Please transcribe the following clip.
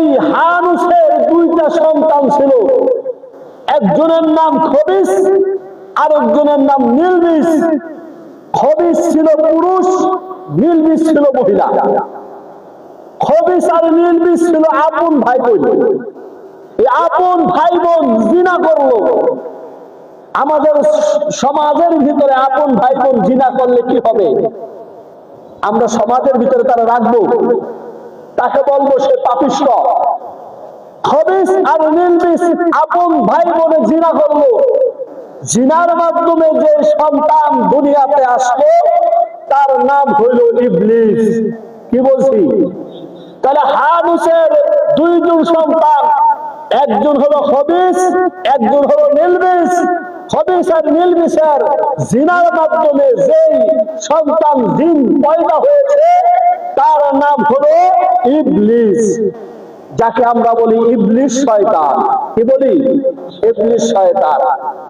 এই হানুসের দুইটা সন্তান ছিল। একজনের নাম খবিস, আরেকজনের নাম নীলবিস। খবিস ছিল পুরুষ, নীলবিস ছিল মহিলা। খবিস আর নীলবিস ছিল আপন ভাই বোন এই আপন ভাই বোন জিনা করল। আমাদের সমাজের ভিতরে আপন ভাই বোন জিনা করলে কি হবে? আমরা সমাজের ভিতরে তারা রাখব। তাকে বলব সে পাপিষ্ট। খবিস আর নীলবিস আপন ভাই জিনা জিনার মাধ্যমে যে সন্তান দুনিয়াতে আসলো, তার নাম হইল ইবলিস। কি বলছি? তাহলে হানুসের দুইজন সন্তান, একজন হলো খবিস একজন হলো নীলবিস খবিস আর নীলবিসের জিনার মাধ্যমে যেই সন্তান জিন পয়দা হয়েছে তার নাম হলো ইবলিস যাকে আমরা বলি ইবলিস শয়তান। কি বলি? ইবলিস শয়তান।